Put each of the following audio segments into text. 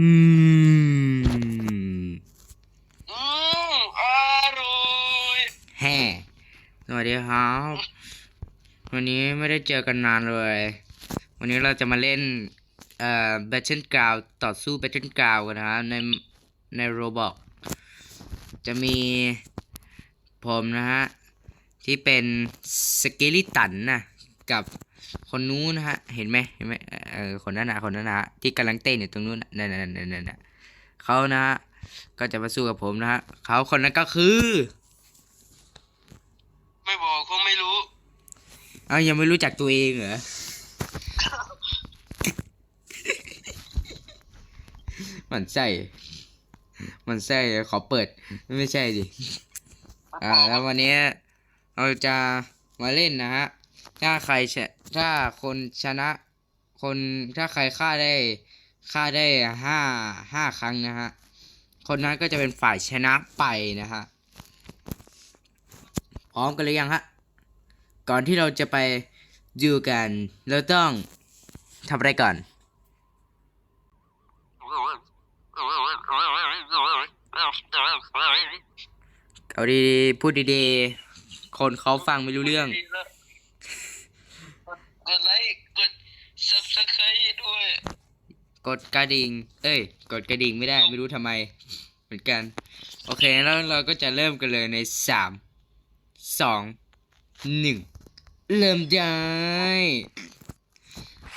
อืมอืมอร่อยแฮ่สวัสดีครับ วันนี้ไม่ได้เจอกันนานเลย วันนี้เราจะมาเล่น เอ่อ Battle Ground ต่อสู้ Battle Ground กันนะครับใน ในโรบอกจะมีผมนะฮะ ที่เป็นสเกลิตันนะ กับ คนนู้นนะฮะ เห็นไหมเห็นไหมเออคนนั้นนะคนนั้นนะฮะที่กำลังเต้นอยู่ตรงนู้นน่ะนั่นนั่นนั่นนั่นนั่นเขานะฮะก็จะมาสู้กับผมนะฮะเขาคนนั้นก็คือ ไม่บอกคงไม่รู้เอายังไม่รู้จักตัวเองเหรอมันใช่มันใช่ขอเปิด ไม่ใช่ดิอ่าแล้ววันนี้เราจะมาเล่นนะฮะ ถ้าใครชนะถ้าคนชนะ คนถ้าใครฆ่าได้ฆ่าได้ห้าห้าครั้งนะฮะ คนนั้นก็จะเป็นฝ่ายชนะไปนะฮะ พร้อมกันหรือยังฮะ ก่อนที่เราจะไปดูกัน เราต้องทำอะไรก่อนเอาดีๆพูดดีๆ คนเขาฟังไม่รู้เรื่อง กดไลค์กด subscribe ด้วย กดกระดิ่ง เอ้ย กดกระดิ่งไม่ได้ ไม่รู้ทำไม เหมือนกัน โอเค แล้วเราก็จะเริ่มกันเลยในสามสองหนึ่งเริ่มได้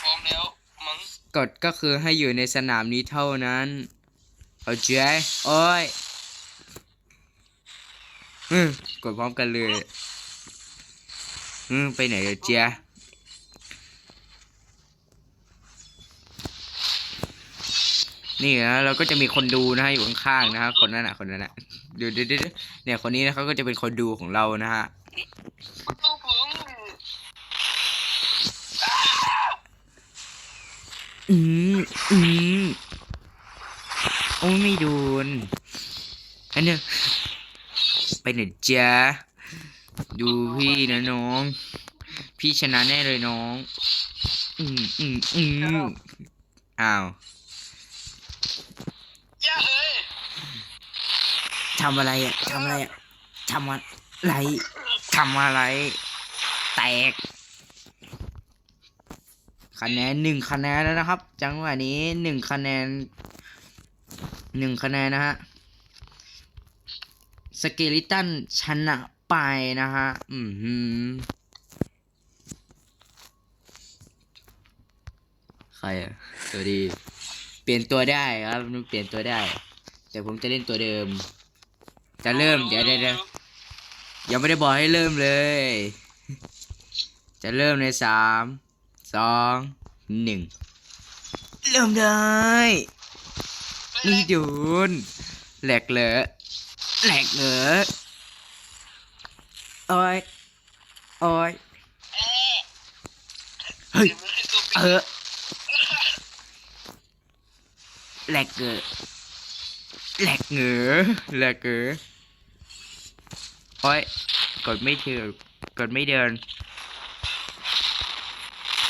พร้อมแล้วมั้งกฎก็คือให้อยู่ในสนามนี้เท่านั้นเข้าใจโอ้ยอืมกดพร้อมกันเลยอืมไปไหนเดี๋ยวเจี นี่นะเราก็จะมีคนดูนะฮะอยู่ข้างๆนะฮะคนนั้นอะคนนั้นอะเดี๋ยวเดี๋ยวเดี๋ยวเนี่ยคนนี้นะเขาก็จะเป็นคนดูของเรานะฮะประตูผมอืมอืมโอ้ไม่โดนอันเนี้ยไปไหนจ๊ะดูพี่นะน้อง พี่ชนะแน่เลยน้อง อืมอืมอืมอ้าว ย่าเอ้ย ทำอะไรอะทำอะไรอะทำอะไรทำอะไร แตก คะแนนหนึ่งคะแนนแล้วนะครับ จังหวะนี้หนึ่งคะแนนหนึ่งคะแนนนะฮะสเกลิตันชนะไปนะฮะ อืมใครอะตัวดี เปลี่ยนตัวได้ครับ เปลี่ยนตัวได้ แต่ผมจะเล่นตัวเดิม จะเริ่มเดี๋ยวเดี๋ยวเดี๋ยวยังไม่ได้บอกให้เริ่มเลย จะเริ่มในสามสองหนึ่งเริ่มได้นี่โดนแหลกเหลอแหลกเหลอโอ้ยโอ้ยเฮ้ยเออแหลกเหลอแหลกเหงอแหลกเหงอ โอ้ยกดไม่ถึงกดไม่เดิน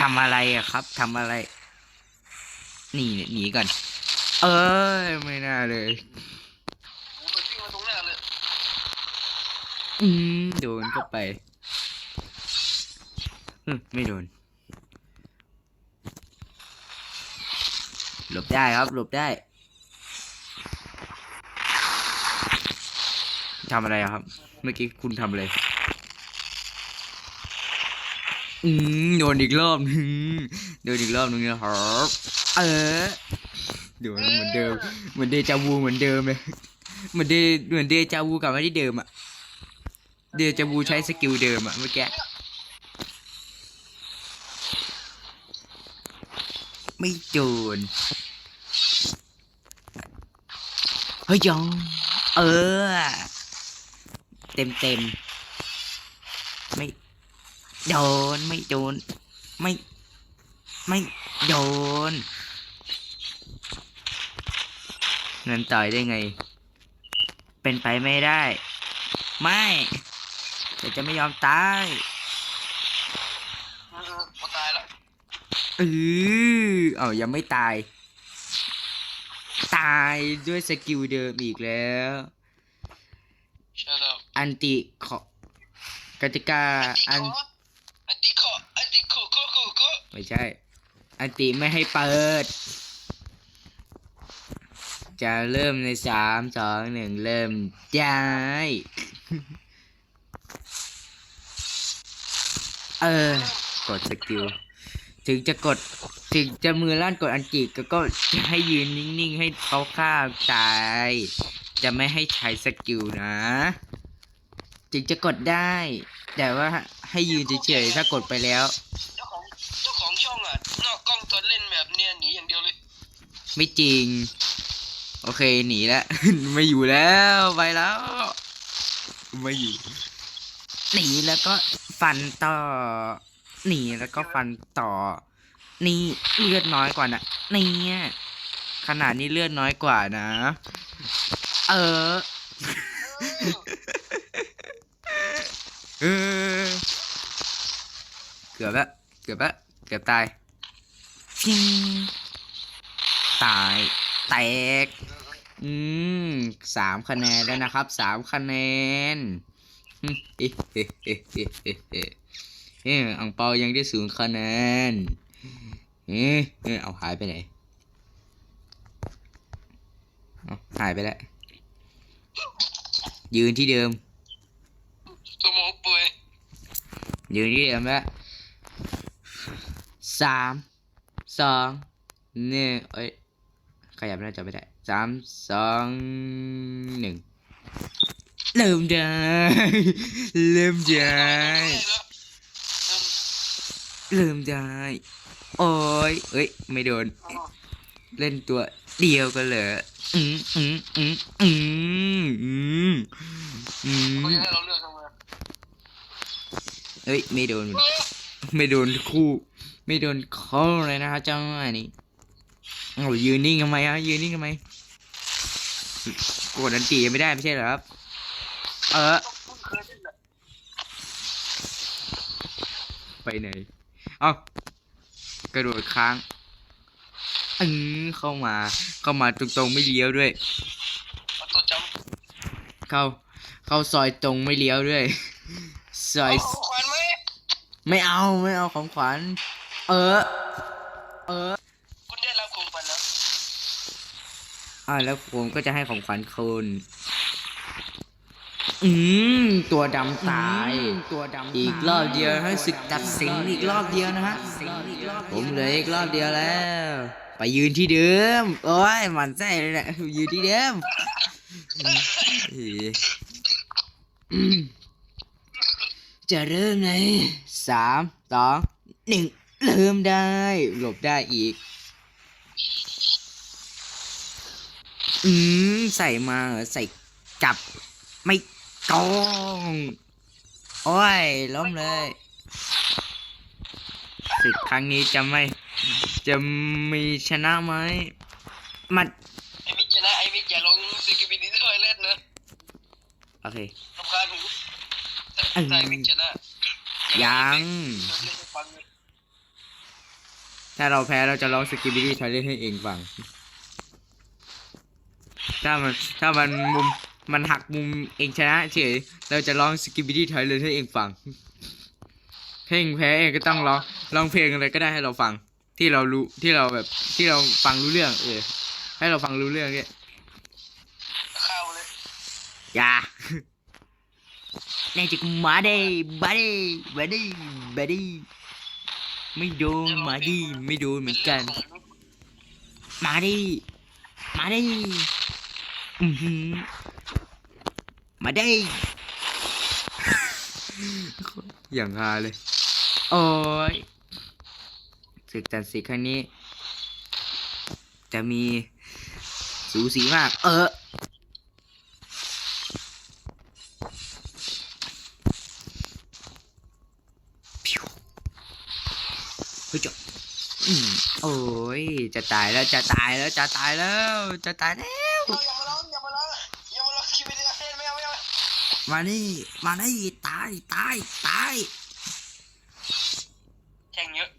ทำอะไรอะครับทำอะไรหนีหนีก่อน เอ้ยไม่น่าเลยผมไปทิ้งมาตรงหน้าเลยอืมโดนเข้าไปอืมไม่โดน หลบได้ครับ หลบได้ ทำอะไรครับ เมื่อกี้คุณทำอะไรอืมโดนอีกรอบนึงโดนอีกรอบนึงนะครับเออโดนเหมือนเดิม เหมือนเดจาวูเหมือนเดิมเลยเหมือนเดเหมือนเดจาวูกลับมาที่เดิมอะเดจาวูใช้สกิลเดิมอะเมื่อกี้ไม่โดนเฮ้ยยองเออ เต็มเต็มๆไม่โดนไม่โดนไม่ ไม่โดนเงินต่อยได้ไง เป็นไปไม่ได้ ไม่แต่จะไม่ยอมตายเออพอตายแล้วเออเอายังไม่ตาย ตายด้วยสกิลเดิมอีกแล้ว ใช่แล้ว อันติขอกติกาอันอันติคออันติโคโคโคโคไม่ใช่ อันติไม่ให้เปิด จะเริ่มในสามสองหนึ่งเริ่มได้เออกดสกิลถึงจะกดถึงจะมือลั่นกดอันติก็ก็จะให้ยืนนิ่งๆ ให้เขาฆ่าตาย จะไม่ให้ใช้สกิลนะ ถึงจะกดได้ แต่ว่าให้ยืนเฉยๆถ้ากดไปแล้ว เจ้าของเจ้าของช่องอะนอกกล้องตอนเล่นแบบเนี้ยหนีอย่างเดียวเลย ไม่จริง โอเคหนีแล้ว ไม่อยู่แล้วไปแล้ว ไม่อยู่หนีแล้วก็ฟันต่อหนีแล้วก็ฟันต่อ นี่เลือดน้อยกว่านะเนี่ยขนาดนี้เลือดน้อยกว่านะ เออ เออเกือบละเกือบละเกือบตายพิงตายแตก อืมสามคะแนนแล้วนะครับสามคะแนนอืมเอ๊ะเอ๊ะเอ๊ะเอ๊ะเอ๊ะเอ๊ะเอ๊ะอังเปายังได้ศูนย์คะแนนเอ๊ะเอ๊ะเอาหายไปไหนเอาหายไปแล้วยืนที่เดิม สมองเปื่อย ยืนที่เดิมแล้วสามสองหนึ่งเอ้ยขยับหน้าจอไม่ได้สามสองหนึ่งเริ่มได้เริ่มได้เริ่มได้โอ้ยเอ้ยไม่โดน เล่นตัวเดียวกันเลยอืมอืมอืมอืมอืมอืเขามจะให้เราเลือกทำไง เอ้ย ไม่โดน ไม่โดนคู่ ไม่โดนข้อเลยนะครับเจ้าอันนี้เอายืนนิ่งทำไมอะยืนนิ่งทำไมกดอันตีไม่ได้ไม่ใช่เหรอครับ เออต้องเคยเล่นแหละไปไหน เอ้ากระโดดค้างอืมเข้ามา เข้ามาตรงๆไม่เลี้ยวด้วยเอาตัวจเข้า เข้าซอยตรงไม่เลี้ยวด้วยซำอยเอาขวาน ไหมไม่เอาไม่เอาของขวัญ เออ เออ คุณได้รับของขวัญแล้วอ่าแล้วผมก็จะให้ของขวัญคุณอืมตัวดำตาย ตัวดำอีกรอบเดียวให้ศึกตัดสินอีกรอบเดียวนะฮะผมเหลืออีกรอบเดียวแล้ว ไปยืนที่เดิมโอ้ยหมันไส้เลยนะยืนที่เดิมอืม จะเริ่มในสามสองหนึ่งเริ่มได้ หลบได้อีก อืม ใส่มาเหรอใส่กลับ ไม่กองโอ้ย ล้มเลยศึกครั้งนี้จะไม่ จะมีชนะไหมมันไอ้มิกชนะไอ้มิกอย่าลงสิกิบินิด้วยเล่นนะ โอเครำคาญ หูแต่แต่ไอ้มิกชนะยังเล่นให้ฟังเลยถ้าเราแพ้เราจะร้องสกิบิดี้ทอยเล่นให้เองฟัง ถ้ามันถ้ามันมุมมันหักมุมเองชนะเฉยเราจะร้องสกิบิดี้ทอยเล่นให้เองฟังเพลงแพ้เองก็ต้องร้องร้องเพลงอะไรก็ได้ให้เราฟัง ที่เรารู้ที่เราแบบที่เราฟังรู้เรื่อง เออให้เราฟังรู้เรื่องเนี่ยข้าวเลยอย่าแน่ จริงมาดิมาดิมาดิมาดิไม่โดนมาดิไม่โดนเหมือนกัน มาดิมาดิอือหือมาดิอย่างฮาเลย โอ้ยศึกจันทร์สีครั้งนี้ จะมีสูสีมาก เออ ฮ้ยจบอืมโอ้ย จะตายแล้ว จะตายแล้ว จะตายแล้ว จะตายแล้ว อย่ามาร้องอย่ามาร้องอย่ามาร้องคิดไม่ได้ไม่เอาไม่เอามานี่ มานี่ ตาย ตาย ตายแข่งเยอะ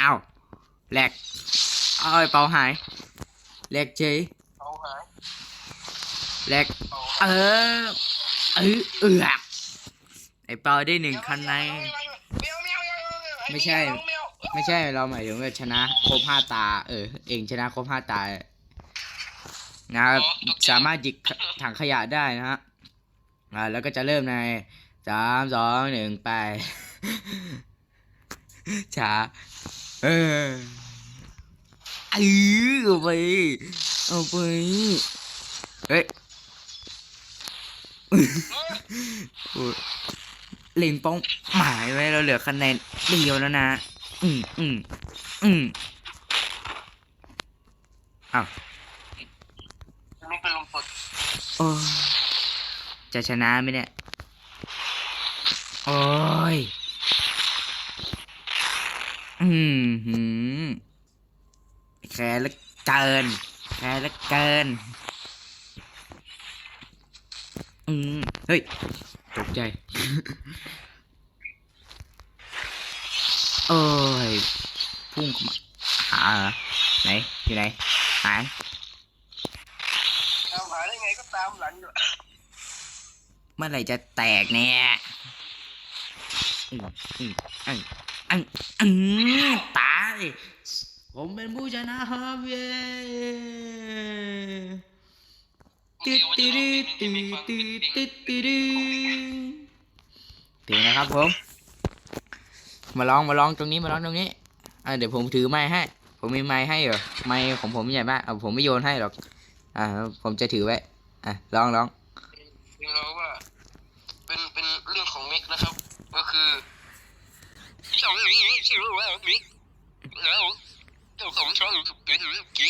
อ้าวแหลกเอาไอ้เปาหายแลกเฉยเอาหายแลกเอาเออเออเอือกไอ้เปาได้หนึ่งคะแนน ไม่ใช่ไม่ใช่เราหมายถึงว่าชนะครบห้าตา เออ เองชนะครบห้าตา นะครับสามารถหยิกถังขยะได้นะฮะอ่าแล้วก็จะเริ่มในสามสองหนึ่งไปช้าเออเออเอาไปเอาไปเฮ้ย โอ้ย เล็งป้องหมายไว้เราเหลือคะแนนเดียวแล้วนะ อืมอืมอืมอ้าวนี่เป็นลมปดโอ้จะชนะไหมเนี่ย โอ้ย อืมหืมแค่ละเกินแค่ละเกิน อืม เฮ้ย ใจโอ้ย พุ่งเข้ามาหาเหรอไหน อยู่ไหน หายตามหาได้ไงก็ตามหลังอยู่เมื่อไหร่จะแตกเนี่ยอืมอืมอืมอืมอืมตาย ผมเป็นผู้ชนะครับเย้ติดติดติดติดติดติด ถึงนะครับผม มาลองมาลองตรงนี้มาลองตรงนี้อะเดี๋ยวผมถือไม้ให้ ผมมีไม้ให้เหรอไม้ของผมใหญ่มากเอาผมไม่โยนให้หรอก อ่า ผมจะถือไว้อะลองลองเราว่า เป็นเป็นเรื่องของมิกนะครับ ก็คือสองนี้ชื่อว่ามิกแล้วเจ้าของช่องเป็นกี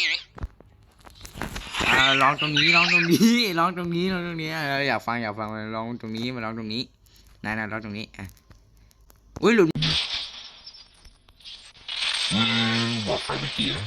อ่าลองตรงนี้ลองตรงนี้ลองตรงนี้ลองตรงนี้อะเราอยากฟังอยากฟังมาลองตรงนี้มาลองตรงนี้ นายนายล็อกตรงนี้อะอุ้ยหลุดบอกใครม่กี้นะ